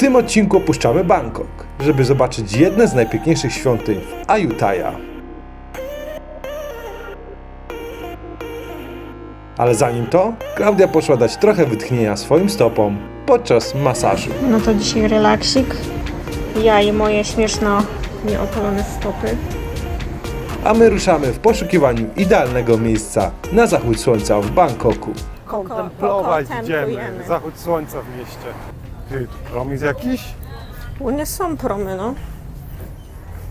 tym odcinku opuszczamy Bangkok, żeby zobaczyć jedne z najpiękniejszych świątyń w Ayutthaya. Ale zanim to, Klaudia poszła dać trochę wytchnienia swoim stopom podczas masażu. No to dzisiaj relaksik. Ja i moje śmieszno nieopalone stopy. A my ruszamy w poszukiwaniu idealnego miejsca na zachód słońca w Bangkoku. Kontemplować idziemy. Zachód słońca w mieście. Ty, tu prom jest jakiś? U nie są promy, no.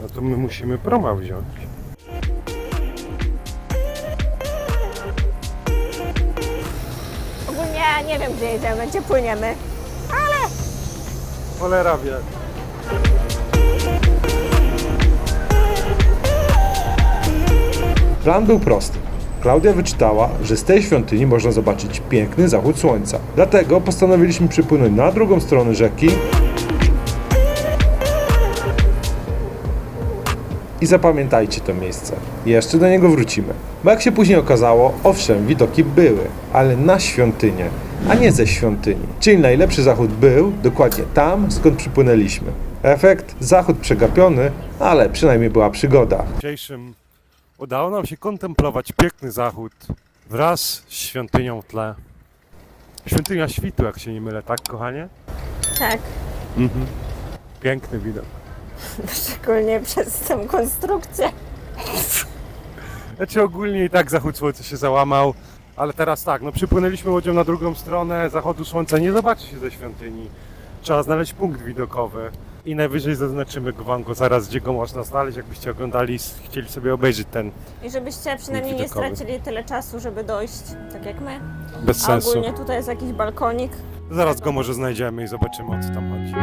No to my musimy proma wziąć. Ogólnie nie wiem gdzie jedziemy, gdzie płyniemy. Cholera wie. Plan był prosty. Klaudia wyczytała, że z tej świątyni można zobaczyć piękny zachód słońca. Dlatego postanowiliśmy przypłynąć na drugą stronę rzeki i zapamiętajcie to miejsce. Jeszcze do niego wrócimy. Bo jak się później okazało, owszem, widoki były, ale na świątynię, a nie ze świątyni. Czyli najlepszy zachód był dokładnie tam, skąd przypłynęliśmy. Efekt? Zachód przegapiony, ale przynajmniej była przygoda. Dzisiejszym udało nam się kontemplować piękny zachód wraz z świątynią w tle. Świątynia świtu, jak się nie mylę, tak kochanie? Tak, Piękny widok. szczególnie przez tę konstrukcję. Znaczy ogólnie i tak zachód słońca się załamał, ale teraz tak, no przypłynęliśmy łodzią na drugą stronę zachodu słońca, nie zobaczy się ze świątyni. Trzeba znaleźć punkt widokowy i najwyżej zaznaczymy go wam go zaraz, gdzie go można znaleźć, jakbyście oglądali, i chcieli sobie obejrzeć ten I żebyście przynajmniej nie Widokowy. stracili tyle czasu, żeby dojść, tak jak my. bez A sensu. ogólnie tutaj jest jakiś balkonik. Zaraz go może znajdziemy i zobaczymy o co tam chodzi.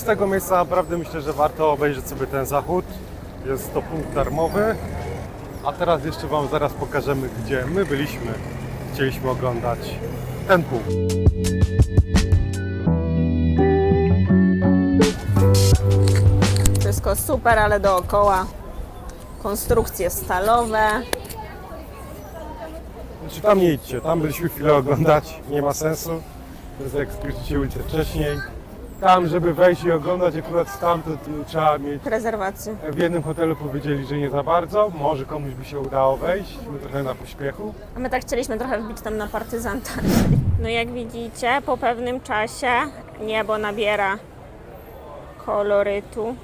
Z tego miejsca naprawdę myślę, że warto obejrzeć sobie ten zachód. Jest to punkt darmowy. A teraz jeszcze Wam zaraz pokażemy, gdzie my byliśmy. Chcieliśmy oglądać ten punkt. Wszystko super, ale dookoła konstrukcje stalowe. Znaczy tam nie idźcie, tam byliśmy chwilę oglądać, nie ma sensu. To jest jak skrócicie ulicę wcześniej. Tam, żeby wejść i oglądać akurat tu trzeba mieć... Rezerwacje. W jednym hotelu powiedzieli, że nie za bardzo, może komuś by się udało wejść, my trochę na pośpiechu. A my tak chcieliśmy trochę wbić tam na partyzanta. No jak widzicie, po pewnym czasie niebo nabiera kolorytu.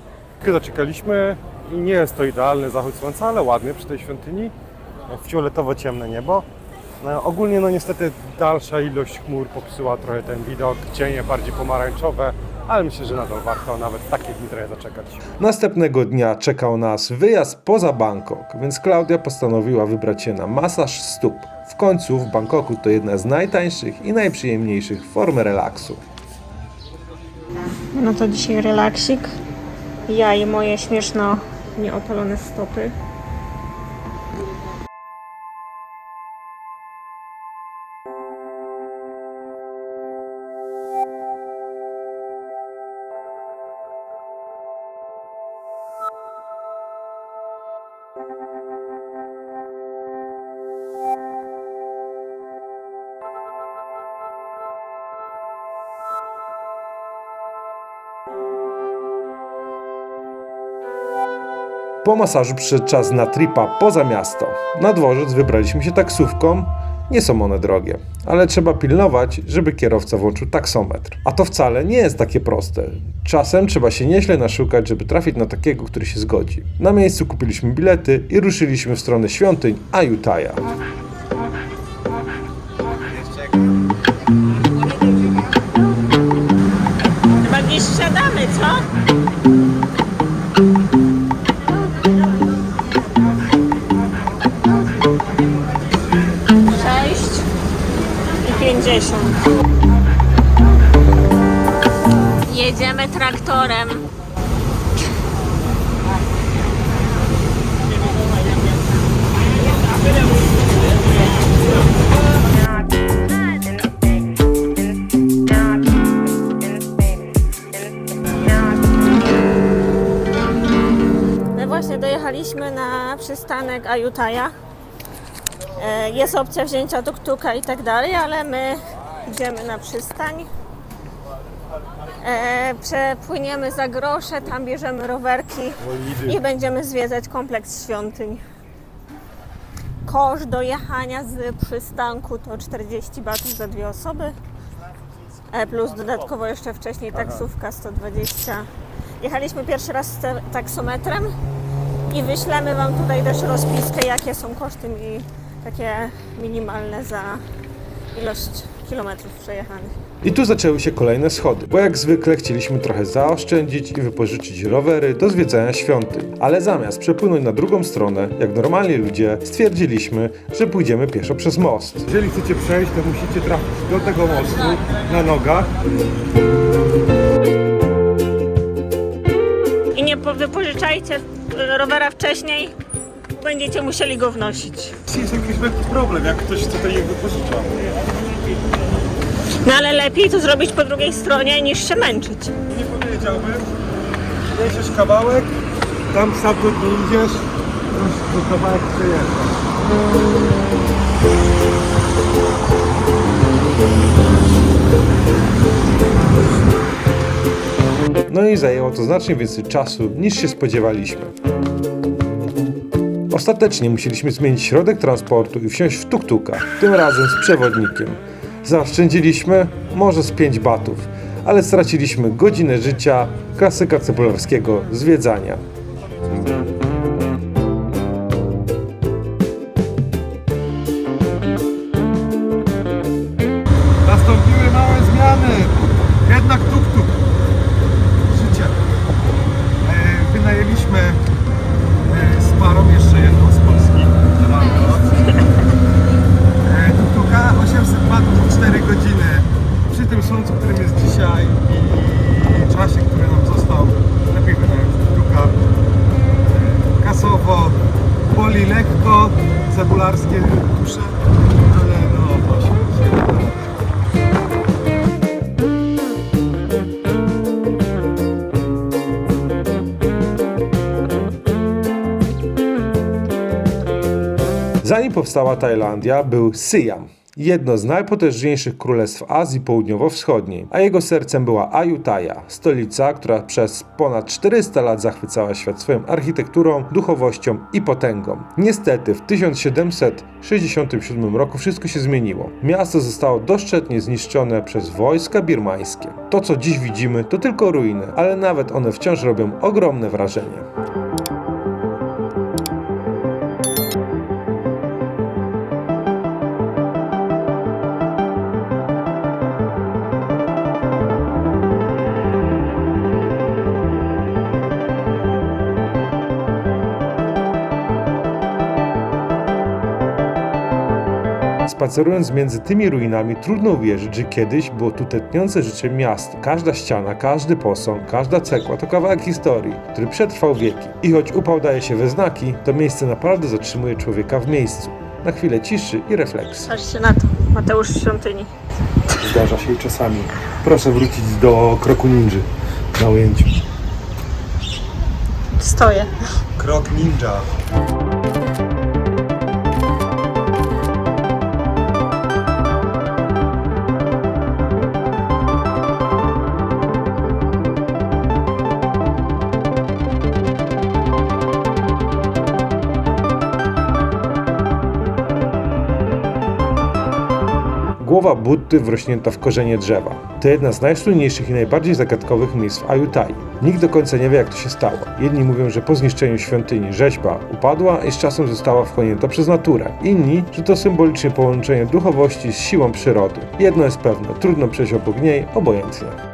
Zaczekaliśmy i nie jest to idealny zachód słońca, ale ładny przy tej świątyni. Fioletowo-ciemne niebo. No, ogólnie no niestety dalsza ilość chmur popsuła trochę ten widok, cienie bardziej pomarańczowe, ale myślę, że nadal warto nawet takie dni trochę zaczekać. Następnego dnia czekał nas wyjazd poza Bangkok, więc Klaudia postanowiła wybrać się na masaż stóp. W końcu w Bangkoku to jedna z najtańszych i najprzyjemniejszych form relaksu. No to dzisiaj relaksik. Ja i moje śmieszno nieopalone stopy. Po masażu przyszedł czas na tripa poza miasto. Na dworzec wybraliśmy się taksówką. Nie są one drogie, ale trzeba pilnować, żeby kierowca włączył taksometr. A to wcale nie jest takie proste. Czasem trzeba się nieźle naszukać, żeby trafić na takiego, który się zgodzi. Na miejscu kupiliśmy bilety i ruszyliśmy w stronę świątyń Ayutthaya. Jedziemy traktorem. Właśnie dojechaliśmy na przystanek Ayutthaya. E, Jest opcja wzięcia tuk-tuka i tak dalej, ale my idziemy na przystań. E, Przepłyniemy za grosze, tam bierzemy rowerki i będziemy zwiedzać kompleks świątyń. Koszt dojechania z przystanku to 40 batów za dwie osoby. E, Plus dodatkowo jeszcze wcześniej taksówka 120. Jechaliśmy pierwszy raz z taksometrem i wyślemy Wam tutaj też rozpiskę, jakie są koszty mi takie minimalne za ilość kilometrów przejechanych. I tu zaczęły się kolejne schody, bo jak zwykle chcieliśmy trochę zaoszczędzić i wypożyczyć rowery do zwiedzania świątyń. Ale zamiast przepłynąć na drugą stronę, jak normalni ludzie, stwierdziliśmy, że pójdziemy pieszo przez most. Jeżeli chcecie przejść, to musicie trafić do tego mostu na nogach. I nie po- wypożyczajcie e, rowera wcześniej, będziecie musieli go wnosić. Jest jakiś wielki problem, jak ktoś to nie wypożycza. No ale lepiej to zrobić po drugiej stronie niż się męczyć. Nie powiedziałbym, jedziesz kawałek, tam stamtąd nie idziesz, to kawałek przejeżdżasz. No i zajęło to znacznie więcej czasu niż się spodziewaliśmy. Ostatecznie musieliśmy zmienić środek transportu i wsiąść w tuk-tuka, tym razem z przewodnikiem. Zaoszczędziliśmy może z 5 batów, ale straciliśmy godzinę życia klasyka cebularskiego zwiedzania. Nastąpiły małe zmiany. Jednak tuk-tuk. Zanim powstała Tajlandia, był Syjam, jedno z najpotężniejszych królestw Azji Południowo-Wschodniej, a jego sercem była Ayutthaya, stolica, która przez ponad 400 lat zachwycała świat swoją architekturą, duchowością i potęgą. Niestety w 1767 roku wszystko się zmieniło. Miasto zostało doszczętnie zniszczone przez wojska birmańskie. To co dziś widzimy to tylko ruiny, ale nawet one wciąż robią ogromne wrażenie. Spacerując między tymi ruinami, trudno uwierzyć, że kiedyś było tu tętniące życie miasto. Każda ściana, każdy posąg, każda cegła to kawałek historii, który przetrwał wieki. I choć upał daje się we znaki, to miejsce naprawdę zatrzymuje człowieka w miejscu. Na chwilę ciszy i refleksji. Patrzcie na to, Mateusz świątyni. Zdarza się i czasami. Proszę wrócić do kroku ninja na ujęciu. Stoję. Krok ninja. Głowa Buddy wrośnięta w korzenie drzewa. To jedna z najsłynniejszych i najbardziej zagadkowych miejsc w Ayutthaya. Nikt do końca nie wie, jak to się stało. Jedni mówią, że po zniszczeniu świątyni rzeźba upadła i z czasem została wchłonięta przez naturę. Inni, że to symbolicznie połączenie duchowości z siłą przyrody. Jedno jest pewne, trudno przejść obok niej obojętnie.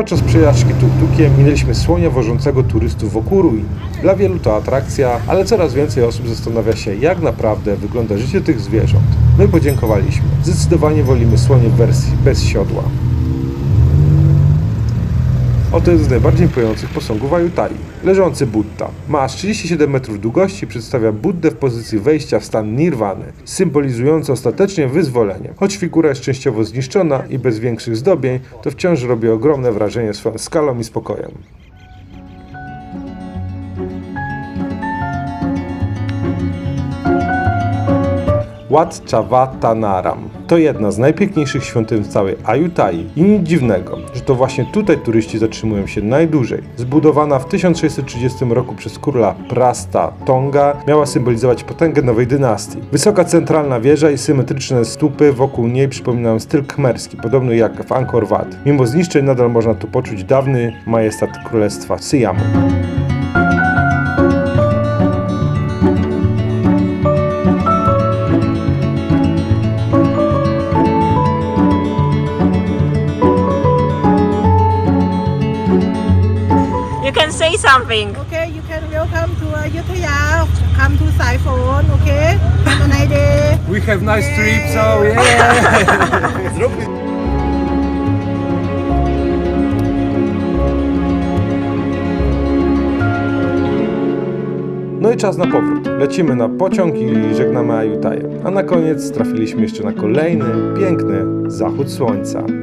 Podczas przejażdżki tuk-tukiem minęliśmy słonia wożącego turystów wokół ruin. Dla wielu to atrakcja, ale coraz więcej osób zastanawia się, jak naprawdę wygląda życie tych zwierząt. My podziękowaliśmy. Zdecydowanie wolimy słonie w wersji bez siodła. Oto jeden z najbardziej imponujących posągów Ajutai. Leżący Buddha. Ma aż 37 metrów długości i przedstawia Buddę w pozycji wejścia w stan nirwany, symbolizujący ostatecznie wyzwolenie. Choć figura jest częściowo zniszczona i bez większych zdobień, to wciąż robi ogromne wrażenie swoją skalą i spokojem. Wat Chavatanaram. To jedna z najpiękniejszych świątyń w całej Ayutthai i nic dziwnego, że to właśnie tutaj turyści zatrzymują się najdłużej. Zbudowana w 1630 roku przez króla Prasta Tonga, miała symbolizować potęgę nowej dynastii. Wysoka centralna wieża i symetryczne stupy wokół niej przypominają styl khmerski, podobny jak w Angkor Wat. Mimo zniszczeń nadal można tu poczuć dawny majestat królestwa Siamu. Something. Okay, you can welcome to Ayutthaya. Come to Saiphone, okay? Have a nice day. We have nice trip, so yeah. No i czas na powrót. Lecimy na pociąg i żegnamy Ayutthaya. A na koniec trafiliśmy jeszcze na kolejny, piękny zachód słońca.